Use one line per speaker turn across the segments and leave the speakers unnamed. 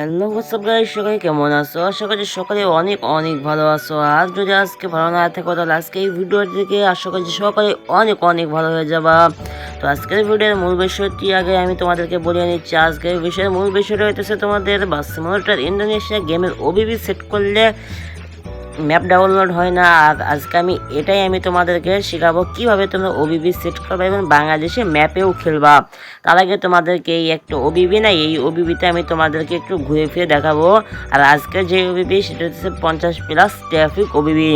Hello WhatsApp guys সবাই কেমন আছো? আশা করছি সকালে অনেক অনেক ভালো আছো। আর যদি আজকে ভালো না থাকো, তাহলে আজকে এই ভিডিও থেকে আশা করছি সকালে অনেক অনেক ভালো হয়ে যাবা। তো আজকের ভিডিওর মূল বিষয়টি আগে আমি তোমাদেরকে বলে নিচ্ছি। আজকের বিষয়ের মূল বিষয়টা হইতেছে তোমাদের বাস সিমুলেটার ইন্দোনেশিয়া গেমের ওবিবি সেট করলে ম্যাপ ডাউনলোড হয় না। আর আজকে আমি এটাই আমি তোমাদেরকে শেখাবো কীভাবে তোমরা ওবিবি সেট করবে এবং বাংলাদেশে ম্যাপেও খেলবা। তার আগে তোমাদেরকে এই একটা ওবিবি না, এই ওবিবিতে আমি তোমাদেরকে একটু ঘুরে ফিরে দেখাবো। আর আজকে যে ওবিবি সেটা হচ্ছে পঞ্চাশ plus traffic OBB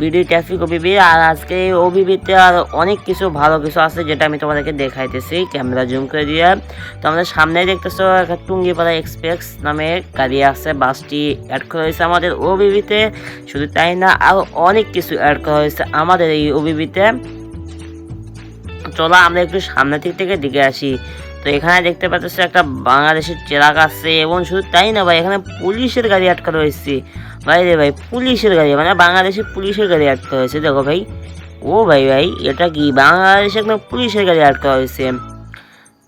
BD traffic OBB আর আজকে এই ওবিবিতে আর অনেক কিছু ভালো কিছু আছে যেটা আমি তোমাদেরকে দেখাইতেছি, ক্যামেরা জুম করে দিয়ে। তো আমাদের সামনে দেখতেছো একটা টুঙ্গিপাড়া এক্সপ্রেস নামে গাড়ি আছে, বাসটি অ্যাড করা হয়েছে আমাদের ওবিবিতে শুধু তাই না আরও অনেক কিছু অ্যাড করা হয়েছে আমাদের এই ওবিবিতে চলো আমরা একটু সামনে দিক থেকে দিকে আসি। তো এখানে দেখতে পাচ্ছ একটা বাংলাদেশের চেরাক আছে এবং শুধু তাই না ভাই, এখানে পুলিশের গাড়ি আটকা রয়েছে। ভাই রে ভাই, পুলিশের গাড়ি মানে বাংলাদেশের পুলিশের গাড়ি আটকা হয়েছে দেখো ভাই। ও ভাই ভাই, এটা কি? বাংলাদেশে একদম পুলিশের গাড়ি আটকা হয়েছে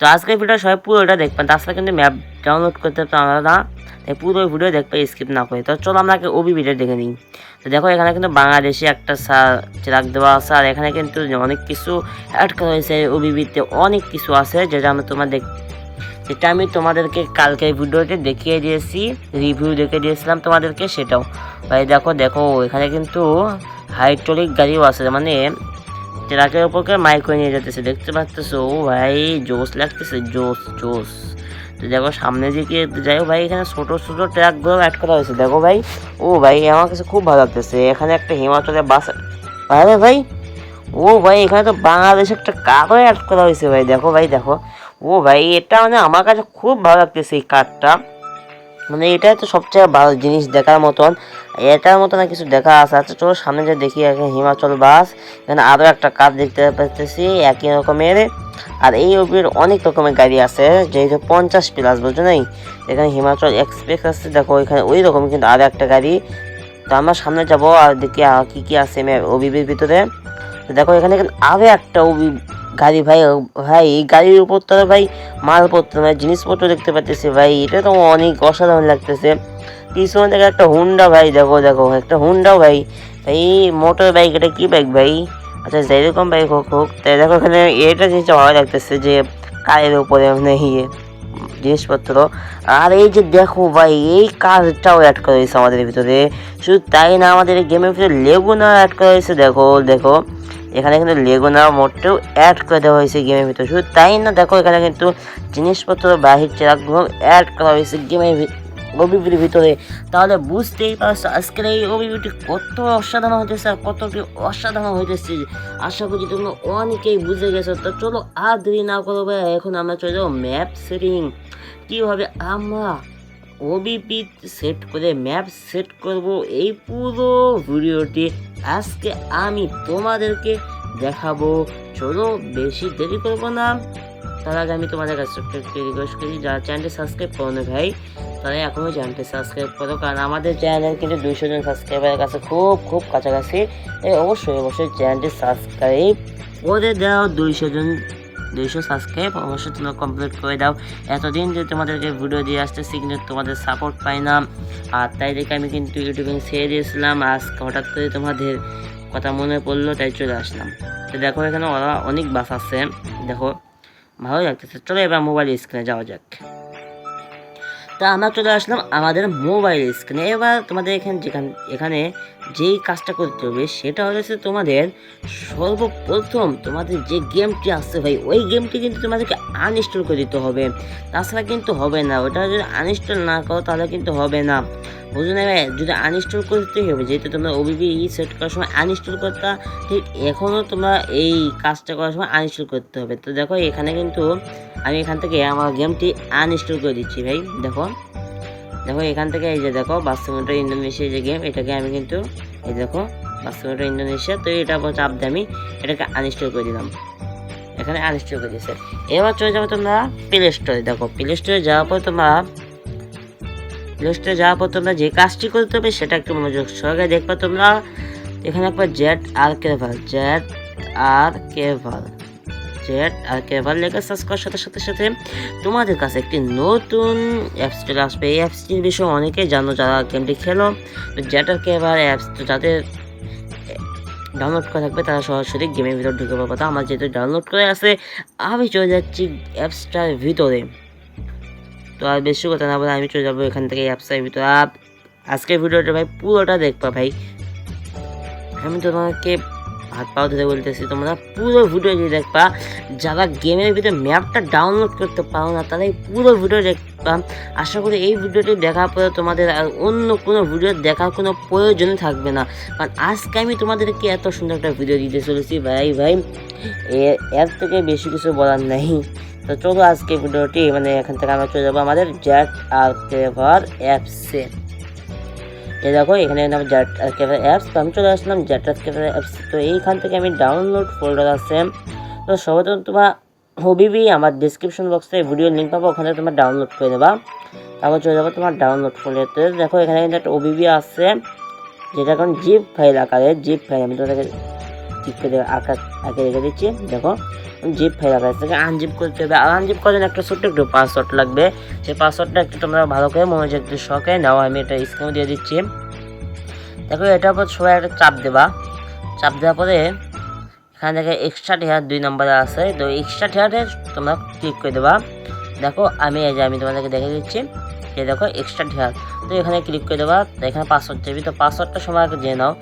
তো আজকের ভিডিও সবাই পুরোটা দেখবেন। তাছাড়া কিন্তু ম্যাপ ডাউনলোড করতে পারতাম না তাই পুরো ভিডিও দেখবে স্কিপ না করে। তো চলো আমরা আগে ওবিবিটা দেখে নিই। তো দেখো এখানে কিন্তু বাংলাদেশে একটা সার চিরাক দেওয়া আছে, আর এখানে কিন্তু অনেক কিছু অ্যাড করা হয়েছে ওবিবিতে অনেক কিছু আছে, যেটা আমি তোমার দেখ যেটা আমি তোমাদেরকে কালকে ভিডিওতে দেখিয়ে দিয়েছি রিভিউ দেখে দিয়েছিলাম তোমাদেরকে সেটাও। ভাই দেখো দেখো, এখানে কিন্তু হাইড্রোলিক গাড়িও আছে মানে ট্রাকের ওপরকে মাইক নিয়ে যেতেছে দেখতে পাচ্ছ ও ভাই জোস লাগতেছে জোস জোস তো দেখো সামনে দিকে যাই ভাই, এখানে ছোট ছোট ট্রাকগুলো অ্যাড করা হয়েছে। দেখো ভাই, ও ভাই, আমার কাছে খুব ভালো লাগতেছে। এখানে একটা হিমাচলের বাস আরে ভাই, ও ভাই, এখানে তো বাংলাদেশ একটা কারও অ্যাড করা হয়েছে ভাই। দেখো ভাই, দেখো। ও ভাই, এটা মানে আমার কাছে খুব ভালো লাগতেছে এই কারটা মানে এটাই তো সবচেয়ে ভালো জিনিস দেখার মতন। এটার মতন আর কিছু দেখা আছে। আচ্ছা চলো সামনে যে দেখি এখানে হিমাচল বাস। এখানে আরও একটা কার দেখতে পাচ্ছি একই রকমের। আর এই ওবির অনেক রকমের গাড়ি আছে, যেহেতু পঞ্চাশ প্লাস বুঝছ নাই? এখানে হিমাচল এক্সপ্রেস আছে, দেখো এখানে ওই রকম কিন্তু আরও একটা গাড়ি। তো আমরা সামনে যাব আর দেখি কি কি আছে ওবিবির ভিতরে। দেখো এখানে আরও একটা ওবি গাড়ি, ভাই ভাই, এই গাড়ির উপর তো ভাই মালপত্র মানে জিনিসপত্র দেখতে পাচ্ছি ভাই। এটা তো অনেক অসাধারণ লাগতেছে। পিছনে দেখো একটা হুন্ডা ভাই, দেখো দেখো, একটা হুন্ডা ভাই। এই মোটর বাইক এটা কি বাইক ভাই? আচ্ছা যেরকম বাইক হোক হোক। তাই দেখো, এখানে এটা জিনিসটা ভালো লাগতেছে যে, কারের উপরে মানে ইয়ে জিনিসপত্র। আর এই যে দেখো ভাই, এই কাজটাও অ্যাড করা হয়েছে আমাদের ভিতরে। শুধু তাই না, আমাদের এই গেমের ভিতরে লেগুনা অ্যাড করা হয়েছে, দেখো দেখো। এখানে কিন্তু লেগুনা মোটটাও অ্যাড করে দেওয়া হয়েছে গেমের ভিতরে। শুধু তাই না, দেখো, এখানে কিন্তু জিনিসপত্র বাহির চেরাকগুলো অ্যাড করা হয়েছে গেমের ওবিবির ভিতরে, তাহলে বুঝতেই পারছ আজকের এই ওবিবিটি কত অসাধারণ হইতেছে আর কত কতটি অসাধারণ হইতেছে। আশা করছি তোমরা অনেকেই বুঝে গেছো। তো চলো আর দেরি না করো ভাই, এখন আমরা চলে যাব ম্যাপ সেটিং কীভাবে আমরা ওবিপি সেট করে ম্যাপ সেট করব এই পুরো ভিডিওটি আজকে আমি তোমাদেরকে দেখাবো। চলো বেশি দেরি করব না। তার আগে আমি তোমাদের কাছে একটি রিকোয়েস্ট করি, যারা চ্যানেলটি সাবস্ক্রাইব করো না ভাই তারা এখনও চ্যানেলটি সাবস্ক্রাইব করো, কারণ আমাদের চ্যানেল কিন্তু দুইশো জন সাবস্ক্রাইবারের কাছে খুব খুব কাছাকাছি। অবশ্যই অবশ্যই চ্যানেলটি সাবস্ক্রাইব করে দাও, দুইশো জন, দুইশো সাবস্ক্রাইব অবশ্যই তোমরা কমপ্লিট করে দাও। এতদিন যে তোমাদেরকে ভিডিও দিয়ে আসতেছি, কিন্তু তোমাদের সাপোর্ট পাই না আর তাই দেখে আমি কিন্তু ইউটিউবে ছেড়ে দিয়েছিলাম। আজকে হঠাৎ করে তোমাদের কথা মনে পড়ল, তাই চলে আসলাম। তো দেখো এখানে ওরা অনেক বাস আছে। দেখো। ভালো লাগতেছে চলো এবার মোবাইল স্ক্রিনে যাওয়া যাক তা আমরা চলে আসলাম আমাদের মোবাইল স্ক্রিনে এবার তোমাদের এখানে যেখানে এখানে যেই কাজটা করতে হবে সেটা হচ্ছে তোমাদের সর্বপ্রথম তোমাদের যে গেমটি আসছে ভাই, ওই গেমটি কিন্তু তোমাদেরকে আনইনস্টল করে দিতে হবে। তাছাড়া কিন্তু হবে না। ওটা যদি আনইনস্টল না করো তাহলে কিন্তু হবে না। বুঝো না ভাই? যদি আনইনস্টল করতে হবে, যেহেতু তোমরা ওবিবি সেট করার সময় আনইনস্টল করতে, ঠিক এখনও তোমরা এই কাজটা করার সময় আনইনস্টল করতে হবে। তো দেখো এখানে কিন্তু আমি এখান থেকে আমার গেমটি আনইনস্টল করে দিচ্ছি ভাই, দেখো। দেখো, এখান থেকে এই যে দেখো বাস্তবটা ইন্দোনেশিয়া যে গেম এটাকে আমি কিন্তু এই দেখো বাস্তবটা ইন্দোনেশিয়া, তো এটা চাপ দিয়ে আমি এটাকে আনইনস্টল করে দিলাম। এখানে আনইনস্টল করে দিয়েছে। এবার চলে যাব তোমরা প্লে স্টোরে দেখো প্লে স্টোরে যাওয়ার পর তোমরা প্লে স্টোরে যাওয়ার পর তোমরা যে কাজটি করতে হবে, সেটা একটু মনোযোগ সহকারে দেখবে তোমরা। এখানে একবার ZArchiver ZArchiver ZArchiver লেখা সার্চ করার সাথে সাথে সাথে তোমাদের কাছে একটি নতুন অ্যাপস চলে আসবে। এই অ্যাপসটির বিষয়ে অনেকেই জানো যারা গেমটি খেলো। জেড আর কেভার অ্যাপস তো যাদের ডাউনলোড করা থাকবে তারা সরাসরি গেমের ভিতর ঢুকে পাবো তা আমার যেহেতু ডাউনলোড করে আছে, আমি চলে যাচ্ছি অ্যাপসটার ভিতরে। তো আর বেশি কথা না বলে আমি চলে যাব এখান থেকে অ্যাপসটার ভিতরে। আজকের ভিডিওটা ভাই পুরোটা দেখবা ভাই। আমি তোমাকে হাত পাও ধরে বলতেছি, তোমরা পুরো ভিডিওটি দেখবা, যারা গেমের ভিতরে ম্যাপটা ডাউনলোড করতে পারো না তারা এই পুরো ভিডিও দেখবা। আশা করি এই ভিডিওটি দেখার পরে তোমাদের আর অন্য কোনো ভিডিও দেখার কোনো প্রয়োজন থাকবে না। কারণ আজকে আমি তোমাদেরকে এত সুন্দর একটা ভিডিও দিতে চলেছি, ভাই ভাই এর থেকে বেশি কিছু বলার নেই। তো চলো আজকে ভিডিওটি মানে এখান থেকে আমরা চলে যাব আমাদের জ্যাট আর কেভার অ্যাপসে এই দেখো, এখানে জ্যাট আর অ্যাপস তো আমি চলে আসলাম জ্যাট্রাস ক্যাফে অ্যাপস তো এইখান থেকে আমি ডাউনলোড ফোল্ডার আছে। তো সবাই তোমার হবিবি আমার ডিসক্রিপশন বক্সে ভিডিও লিঙ্ক পাবো, ওখানে তোমার ডাউনলোড করে নেবা। তারপর চলে যাব তোমার ডাউনলোড ফোল্ডারতে দেখো, এখানে কিন্তু একটা ওবিবি আছে, যেটা এখন জিপ ফাইল আকারে জিপ ফাইল আমি তোমাদেরকে ঠিক করে আকার আগে রেখে দিচ্ছি। দেখো জিপ ফাইল আকারে থেকে আনজিপ করতে হবে। আর আনজিপ করার একটা ছোট্ট একটু পাসওয়ার্ড লাগবে। সেই পাসওয়ার্ডটা একটু তোমরা ভালো করে মনোযোগ একটু শখে নাও। আমি এটা স্ক্রিনে দিয়ে দিচ্ছি। দেখো, এটার উপর সবাই একটা চাপ দেবা। চাপ দেওয়ার পরে এখানে দেখে এক্সট্রা টেয়ার দুই নম্বরে আছে। তো এক্সট্রা টেয়ারে তোমরা ক্লিক করে দেবা। দেখো, আমি এই যে আমি তোমাদেরকে দেখে দিচ্ছি। এই দেখো এক্সট্রা টেয়ার তো এখানে ক্লিক করে দেবা। এখানে পাসওয়ার্ড চাইবি। তো পাসওয়ার্ডটা সময় আগে জেনে নাও।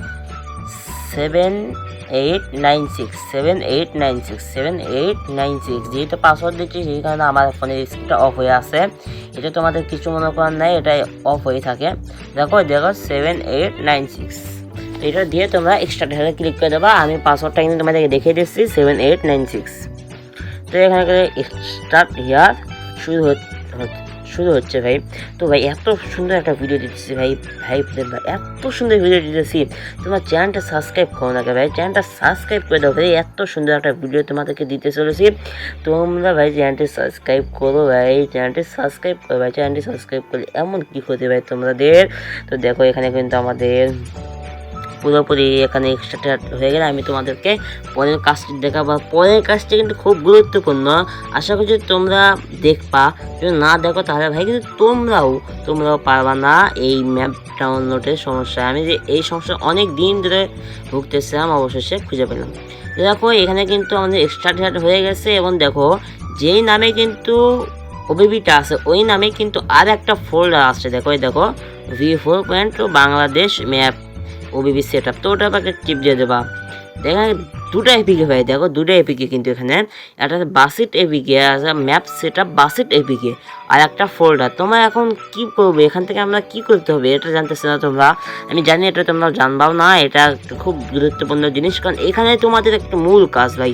Seven eight nine six seven eight nine six seven eight nine six যেহেতু পাসওয়ার্ড দিচ্ছি সেই কারণে আমার ফোনের স্ক্রিনটা অফ হয়ে আছে। এটা তোমাদের কিছু মনে করার নাই এটা অফ হয়ে থাকে। দেখো দেখো সেভেন এইট নাইন সিক্স এটা দিয়ে তোমরা এক্সট্রা ডেটাতে ক্লিক করে দেবা, আমি পাসওয়ার্ডটা কিন্তু তোমাদেরকে দেখিয়ে দিচ্ছি সেভেন এইট নাইন সিক্স তো এখানে স্টার্ট হিয়ার শুরু হচ্ছে শুরু হচ্ছে ভাই। তো ভাই, এত সুন্দর একটা ভিডিও দিতেছি ভাই ভাই ভাই, এত সুন্দর ভিডিও দিতেছি। তোমার চ্যানেলটা সাবস্ক্রাইব করো না ভাই? চ্যানেলটা সাবস্ক্রাইব করে দাও ভাই, এত সুন্দর একটা ভিডিও তোমাদেরকে দিতে চলেছি। তোমরা ভাই চ্যানেলটি সাবস্ক্রাইব করো ভাই চ্যানেলটি সাবস্ক্রাইব করো ভাই চ্যানেলটি সাবস্ক্রাইব করলে এমন কি হতে ভাই তোমাদের? তো দেখো এখানে কিন্তু আমাদের পুরোপুরি এখানে এক্সট্রা হয়ে গেলে আমি তোমাদেরকে পরের কাজটি দেখাবো। পরের কাজটি কিন্তু খুব গুরুত্বপূর্ণ। আশা করছি তোমরা দেখবা। যদি না দেখো তাহলে ভাই কিন্তু তোমরাও তোমরাও পারবা না এই ম্যাপ ডাউনলোডের সমস্যা আমি যে এই সমস্যা অনেক দিন ধরে ভুগতেছিলাম, অবশেষে খুঁজে পেলাম। দেখো, এখানে কিন্তু আমাদের এক্সট্রা ডেট হয়ে গেছে এবং দেখো, যেই নামে কিন্তু ওবিবিটা আছে, ওই নামে কিন্তু আর একটা ফোল্ডার আসছে। দেখো, এই দেখো V four point Bangladesh map OBB set up তো ওটা আমাকে টিপ দিয়ে দেবা। দেখা, দুটো এপিকে ভাই দেখো, দুটো এপিকে কিন্তু এখানে। একটা BUSSID APK map set up BUSSID APK আর একটা ফোল্ডার তোমরা এখন কি করবে? এখান থেকে আমরা কি করতে হবে? এটা জানতেছে না তোমরা? আমি জানি এটা তোমরা জানবাও না, এটা খুব গুরুত্বপূর্ণ জিনিস, কারণ এখানে তোমাদের একটা মূল কাজ ভাই।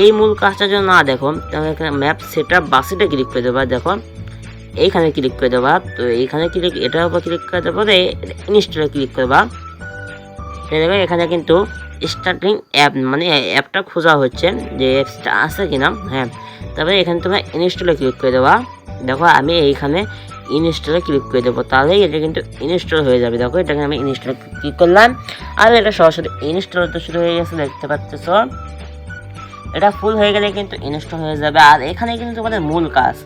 এই মূল কাজটা যদি না দেখো, তাহলে এখানে ম্যাপ সেট আপ বাসিটে ক্লিক করে দেবা, দেখো। এইখানে ক্লিক করে দেবা, তো এইখানে ক্লিক এটার উপর ক্লিক করে দেবো ইনস্টলে ক্লিক করবা তো দেখো এখানে কিন্তু স্টার্টিং অ্যাপ মানে অ্যাপটা খোঁজা হচ্ছে যে অ্যাপসটা আছে কিনা হ্যাঁ। তারপরে এখানে তোমরা ইনস্টলে ক্লিক করে দেবা। দেখো, আমি এইখানে ইনস্টলে ক্লিক করে দেবো। তাহলেই এটা কিন্তু ইনস্টল হয়ে যাবে। দেখো, এটাকে আমি ইনস্টলে ক্লিক করলাম। আর এটা সরাসরি ইনস্টল হতে শুরু হয়ে গেছে, দেখতে পাচ্ছ? এটা ফুল হয়ে গেলে কিন্তু ইনস্টল হয়ে যাবে। আর এখানে কিন্তু তোমাদের মূল কাজ।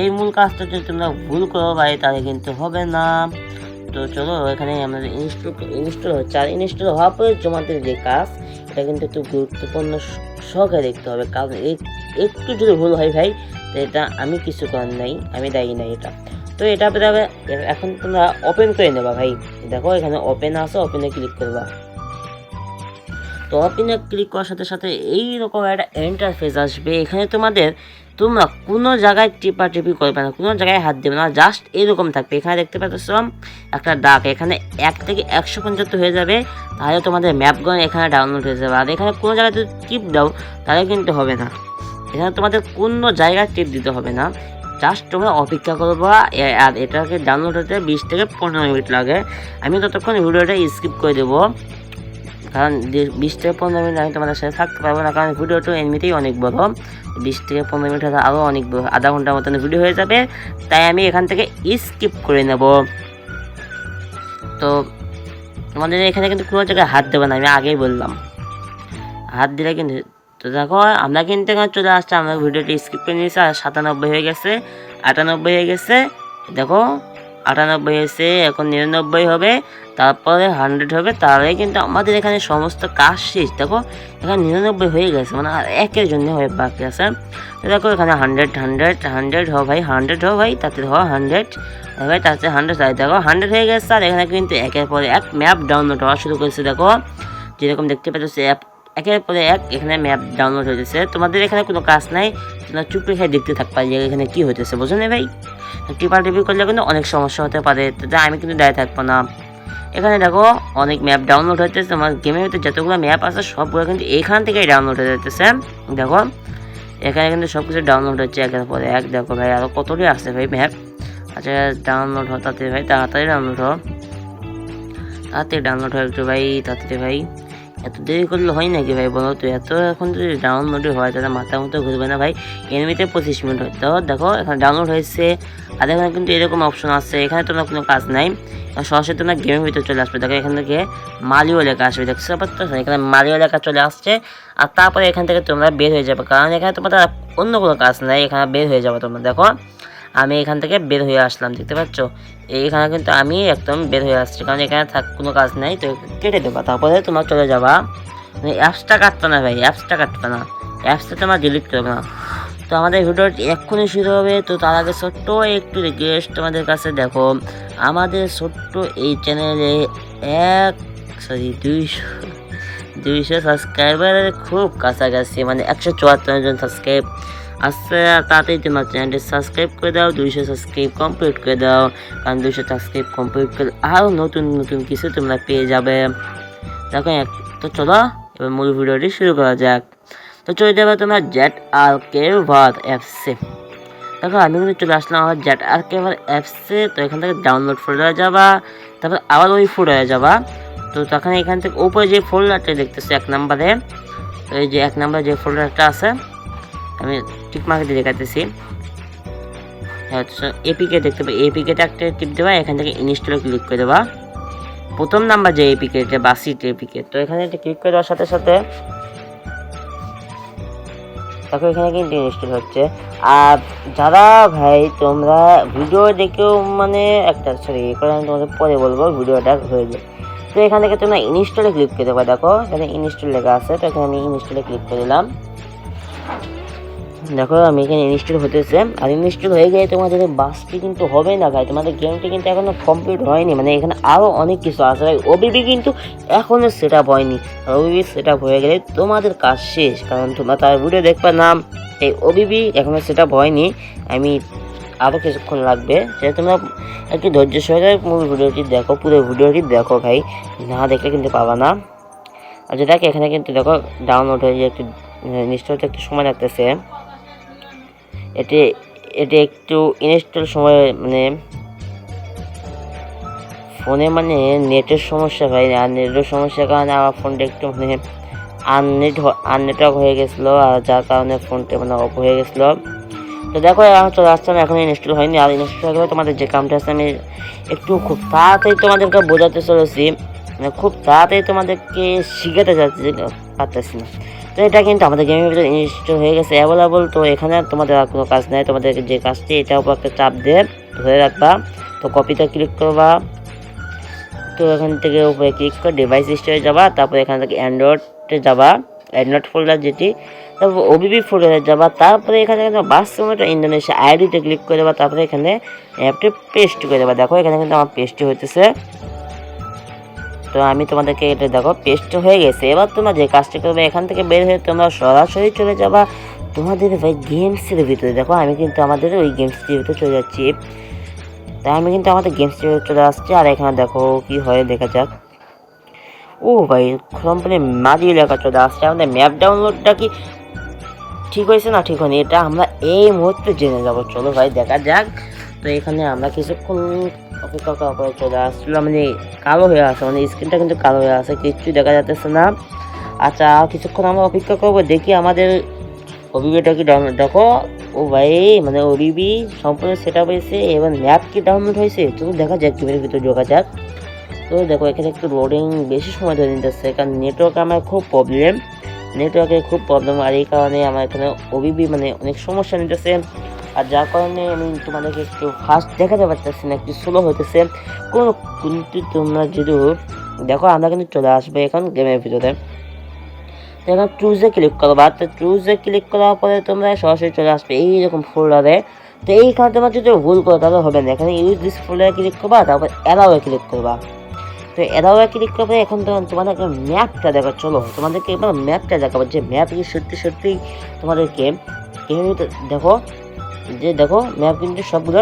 এই মূল কাজটা যদি তোমরা ভুল করো ভাই, তাহলে কিন্তু হবে না। তো চলো, এখানে আমাদের ইনস্টল ইনস্টল হচ্ছে। আর ইনস্টল হওয়ার পরে তোমাদের যে কাজ, এটা কিন্তু একটু গুরুত্বপূর্ণ সহকারে দেখতে হবে। কারণ একটু যদি ভুল হয় ভাই, তো এটা আমি কিছু করার নাই, আমি দায়ী নাই এটা। তো এটা পেতে এখন তোমরা ওপেন করে নেবা ভাই। দেখো, এখানে ওপেন আছে ওপেনে ক্লিক করবা। তো ওপেনে ক্লিক করার সাথে সাথে এইরকম একটা ইন্টারফেস আসবে। এখানে তোমাদের তোমরা কোনো জায়গায় টিপা টিপি করবে না, কোনো জায়গায় হাত দেবে না জাস্ট এরকম থাকবে। এখানে দেখতে পাচ্ছ, একটা ডাক, এখানে এক থেকে একশো পর্যন্ত হয়ে যাবে, তাহলে তোমাদের ম্যাপগন এখানে ডাউনলোড হয়ে যাবে। আর এখানে কোনো জায়গায় যদি টিপ দাও, তাহলে কিন্তু হবে না। এখানে তোমাদের কোনো জায়গায় টিপ দিতে হবে না। জাস্ট তোমরা অপেক্ষা করব আর এটাকে ডাউনলোড হতে বিশ থেকে পনেরো মিনিট লাগে। আমি ততক্ষণ ভিডিওটা স্কিপ করে দেবো। কারণ বিশ থেকে পনেরো মিনিট আমি তোমাদের সাথে থাকতে পারব না, কারণ ভিডিওটা এমনিতেই অনেক বড়। বিশ থেকে পনেরো মিনিট হলে আরও অনেক আধা ঘণ্টার মতন ভিডিও হয়ে যাবে। তাই আমি এখান থেকে স্কিপ করে নেব। তো তোমাদের এখানে কিন্তু কোনো জায়গায় হাত দেবে না, আমি আগেই বললাম। হাত দিলে কিন্তু, তো দেখো, আমরা কিন্তু এখানে চলে আসছে, আমরা ভিডিওটি স্কিপ করে নিয়েছি, আর সাতানব্বই হয়ে গেছে, আটানব্বই হয়ে গেছে, দেখো আটানব্বই হয়েছে, এখন নিরানব্বই হবে, তারপরে হান্ড্রেড হবে, তাহলে কিন্তু আমাদের এখানে সমস্ত কাজ শেষ। দেখো, এখানে নিরানব্বই হয়ে গেছে মানে আর একের জন্য হয়ে বাকি আছে। দেখো, এখানে হান্ড্রেড হান্ড্রেড হান্ড্রেড হো ভাই হান্ড্রেড হো ভাই, তাতে হো হান্ড্রেড ভাই, তাতে হান্ড্রেড তাই দেখো হান্ড্রেড হয়ে গেছে, আর এখানে কিন্তু একের পরে এক ম্যাপ ডাউনলোড হওয়া শুরু করেছে, দেখো। যেরকম দেখতে পাচ্ছ অ্যাপ একের পরে এক এখানে ম্যাপ ডাউনলোড হয়েছে তোমাদের এখানে কোনো কাজ নাই, তোমরা চুপ রেখে দেখতে থাকবা যে এখানে কি হইতেছে, বোঝো না ভাই? টিপা করলে কিন্তু অনেক সমস্যা হতে পারে, তাই আমি কিন্তু দাঁড়িয়ে থাকব না। এখানে দেখো, অনেক ম্যাপ ডাউনলোড হচ্ছে তোমার গেমের ভিতরে যতগুলো ম্যাপ আছে, সবগুলো কিন্তু এখান থেকেই ডাউনলোড হয়ে যাচ্ছে দেখো, এখানে কিন্তু সব কিছু ডাউনলোড হচ্ছে একের পরে এক। দেখো ভাই আরও কতটি আসছে ভাই ম্যাপ আচ্ছা ডাউনলোড হয় তাতে ভাই, তাড়াতাড়ি ডাউনলোড হোক তাড়াতাড়ি ডাউনলোড হয় একটু ভাই, তাড়াতাড়ি ভাই। এত দেরি করলে হয় নাকি ভাই বলো তো? এত এখন যদি ডাউনলোডই হয়, তাহলে মাথা মতো ঘুরবে না ভাই। এমনিতে পঁচিশ মিনিট হয়। তো দেখো, এখানে ডাউনলোড হয়েছে। আর এখানে কিন্তু এরকম অপশন আছে। এখানে তোমার কোনো কাজ নাই। সরাসরি তোমরা গেমের ভিতরে চলে আসবে। দেখো এখান থেকে মালিও লেখা আসবে। দেখতে পাচ্ছ? এখানে মালিও লেখা চলে আসছে। আর তারপরে এখান থেকে তোমরা বের হয়ে যাবে। কারণ এখানে তোমাদের অন্য কোনো কাজ নাই। এখানে বের হয়ে যাবে তোমরা। দেখো আমি এখান থেকে বের হয়ে আসলাম, দেখতে পাচ্ছ? এইখানে কিন্তু আমি একদম বের হয়ে আসছি, কারণ এখানে থাক, কোনো কাজ নাই, তো কেটে দেবা, তারপরে তোমার চলে যাবা। মানে অ্যাপসটা কাটবে না ভাই, অ্যাপসটা কাটবে না, অ্যাপসটা তোমার ডিলিট করবে না। তো আমাদের ভিডিওটি এক্ষুনি শুরু হবে, তো তার আগে ছোট্ট একটু রিকোয়েস্ট তোমাদের কাছে দেখো, আমাদের ছোট্ট এই চ্যানেলে এক সরি দুইশো দুইশো সাবস্ক্রাইবারের খুব কাছাকাছি মানে একশো চুয়াত্তর জন সাবস্ক্রাইব আর তাতেই তোমার চ্যানেলটি সাবস্ক্রাইব করে দাও দুইশো সাবস্ক্রাইব কমপ্লিট করে দাও কারণ দুইশো সাবস্ক্রাইব কমপ্লিট করে আরও নতুন নতুন কিছু তোমরা পেয়ে যাবে দেখো তো চলো এবার মূল ভিডিওটি শুরু করা যাক তো চলে যাবে তোমরা জেট আর কে ভার অ্যাপসে দেখো আমি কিন্তু চলে আসলাম আমার জেট আর কে ভার অ্যাপসে তো এখান থেকে ডাউনলোড করে ফোল্ডারে যাবা তারপর আবার ওই ফোল্ডারে যাবা তো তখন এখান থেকে উপরে যে ফোল্ডারটা দেখতেছি এক নম্বরে এই যে এক নম্বরে যে ফোল্ডারটা আছে আমি টিক মার্কে দেখাতেছি। এপিকে দেখতে পাই এপিকেটা একটা টিপ দেওয়া, এখান থেকে ইনস্টলে ক্লিক করে দেওয়া। প্রথম নাম্বার যে এপিকে এটা বাসিট এপিকে তো এখানে একটা ক্লিক করে দেওয়ার সাথে সাথে দেখো এখানে কিন্তু ইনস্টল হচ্ছে। আর যারা ভাই, তোমরা ভিডিও দেখেও মানে একটা সরি করে আমি তোমাদের পরে বলব ভিডিওটা হয়ে যায়। তো এখান থেকে তোমরা ইনস্টলে ক্লিক করে দেবা, দেখো, এখানে ইনস্টল লেখা আছে, তো এখানে আমি ইনস্টলে ক্লিক করে দিলাম। দেখো, আমি এখানে ইনস্টল হতেছে। আর ইনস্টল হয়ে গেলে তোমাদের বাসটি কিন্তু হবে না ভাই তোমাদের গেমটি কিন্তু এখনও কমপ্লিট হয়নি। মানে এখানে আরও অনেক কিছু আছে। ভাই ওবিবি কিন্তু এখনও সেট আপ হয়নি। আর ওবিবি সেট আপ হয়ে গেলে তোমাদের কাজ শেষ। কারণ তোমরা তার ভিডিও দেখবে না। এই ওবিবি এখনও সেট আপ হয়নি। আমি আরও কিছুক্ষণ লাগবে। সেটা তোমরা একটু ধৈর্য সহকারে মূল ভিডিওটি দেখো। পুরো ভিডিওটি দেখো, ভাই। না দেখলে কিন্তু পাবা না। আর যেটা এখানে কিন্তু দেখো ডাউনলোড হয়ে যে একটু নিশ্চয় একটু সময় লাগতেছে। এটি এটি একটু ইনস্টল সময় মানে ফোনে মানে নেটের সমস্যা ভাই, আর নেটের সমস্যার কারণে আমার ফোনটা একটু মানে আননেট আননেটওয়ার্ক হয়ে গেছিল, আর যার কারণে ফোনটা মানে অফ হয়ে গেছিল। তো দেখো এখন চলে আসছে না এখন ইনস্টল হয়নি, আর ইনস্টল হয়ে গেলে তোমাদের যে কামটা আছে আমি একটু খুব তাড়াতাড়ি তোমাদেরকে বোঝাতে চলেছি। মানে খুব তাড়াতাড়ি তোমাদেরকে শিখাতে যাচ্ছি পারতেছি না। তো এটা কিন্তু আমাদের গেমের ভিতরে ইনস্টল হয়ে গেছে। অ্যাভেলেবল তো এখানে তোমাদের আর কোনো কাজ নেই। তোমাদের যে কাজটি এটার উপর একটা চাপ দিয়ে ধরে রাখবা। তো কপিতে ক্লিক করবা। তো এখান থেকে উপরে ক্লিক করে ডিভাইস হিস্টোরি যাবা। তারপরে এখান থেকে অ্যান্ড্রয়েডে যাবা। অ্যান্ড্রয়েড ফোল্ডার যেটি, তারপর ওবিবি ফোল্ডারে যাবা। তারপরে এখানে কিন্তু বাস্তবটা ইন্দোনেশিয়া আইডিতে ক্লিক করে দেবা। তারপরে এখানে অ্যাপটি পেস্ট করে দেবা। দেখো, এখানে কিন্তু আমার পেস্টটি হইতেছে। তো আমি তোমাদেরকে এটা দেখো পেস্ট হয়ে গেছে। এবার তোমরা যে কাজটি করবে, এখান থেকে বের হয়ে তোমরা সরাসরি চলে যাবা তোমাদের ভাই গেমসের ভিতরে। দেখো, আমি কিন্তু আমাদের ওই গেমসটির ভিতরে চলে যাচ্ছি। তাই আমি কিন্তু আমাদের গেমসটির ভিতরে চলে আসছি। আর এখানে দেখো কি হয়, দেখা যাক। ও ভাই কোম্পানি মাঝি লেখা চলে আসছে আমাদের ম্যাপ ডাউনলোডটা কি ঠিক হয়েছে না ঠিক হয়নি? এটা আমরা এই মুহূর্তে জেনে যাব। চলো ভাই, দেখা যাক। তো এখানে আমরা কিছুক্ষণ অপেক্ষা করার পরে চলে আসছিলাম মানে কালো হয়ে আছে মানে স্ক্রিনটা কিন্তু কালো হয়ে আছে, কিচ্ছু দেখা যাচ্ছে না। আচ্ছা কিছুক্ষণ আমরা অপেক্ষা করব, দেখি আমাদের ওবিবিটা কি ডাউনলোড দেখো। ও ভাই মানে ওবিবি সম্পূর্ণ সেট আপ হয়েছে এবং ম্যাপ কি ডাউনলোড হয়েছে? তো দেখা যাক গেমের ভিতরে ঢোকা যাক। তো দেখো, এখানে একটু লোডিং বেশি সময় ধরে নিতেছে, কারণ নেটওয়ার্ক আমার খুব প্রবলেম নেটওয়ার্কের খুব প্রবলেম আর এই কারণে আমার এখানে ওবিবি মানে অনেক সমস্যা নিতেছে। আর যার কারণে আমি তোমাদেরকে একটু ফাস্ট দেখাতে পারতেছি না, একটু স্লো হতেছে কোনো কিন্তু তোমরা যদি দেখো, আমরা কিন্তু চলে আসব এখন গেমের ভিতরে। এখন চুজে ক্লিক করবা। তো চুজে ক্লিক করার পরে তোমরা সরাসরি চলে আসবে এইরকম ফোল্ডারে তো এইখানে তোমার যদি ভুল করো, তাহলে হবে না। এখানে ইউজ দিস ফোল্ডারে ক্লিক করবা, তারপর অ্যালাওয়ে ক্লিক করবা। তো অ্যালাওয়ে ক্লিক করবে, এখন তোমাদেরকে ম্যাপটা দেখো। চলো, তোমাদেরকে এবার ম্যাপটা দেখাবো। যে ম্যাপ সত্যি সত্যি তোমাদেরকে দেখো যে দেখো ম্যাপ কিন্তু সবগুলো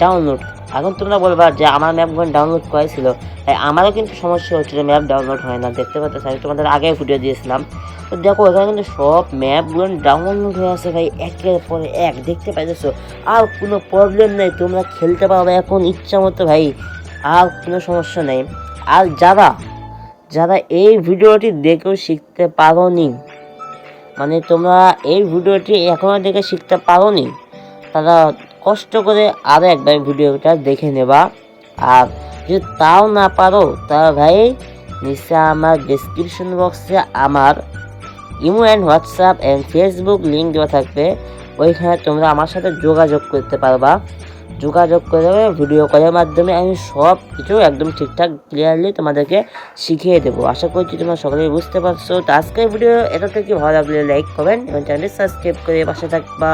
ডাউনলোড এখন তোমরা বলবা যে আমার ম্যাপগুলো ডাউনলোড করেছিল তাই আমারও কিন্তু সমস্যা হচ্ছিল ম্যাপ ডাউনলোড হয় না। দেখতে পাচ্ছ, আমি তোমাদের আগে ভিডিও দিয়েছিলাম। তো দেখো, এখানে কিন্তু সব ম্যাপগুলো ডাউনলোড হয়ে আছে ভাই, একের পরে এক। দেখতে পাইতেছো, আর কোনো প্রবলেম নেই। তোমরা খেলতে পারবে এখন ইচ্ছা মতো ভাই, আর কোনো সমস্যা নেই। আর যারা যারা এই ভিডিওটি দেখেও শিখতে পারো নি মানে তোমরা এই ভিডিওটি এখনও দেখে শিখতে পারোনি তারা কষ্ট করে আরও একবার ভিডিওটা দেখে নেবা। আর যদি তাও না পারো তা ভাই নিচে আমার ডিসক্রিপশন বক্সে আমার imo and WhatsApp and Facebook link দেওয়া থাকবে। ওইখানে তোমরা আমার সাথে যোগাযোগ করতে পারবা। যোগাযোগ করে ভিডিও কলের মাধ্যমে আমি সব কিছু একদম ঠিকঠাক ক্লিয়ারলি তোমাদেরকে শিখিয়ে দেবো। আশা করছি তোমরা সকলেই বুঝতে পারছ। তো আজকের ভিডিও এটা থেকে ভালো লাগলে লাইক করবেন এবং চ্যানেল সাবস্ক্রাইব করে পাশে থাকবা।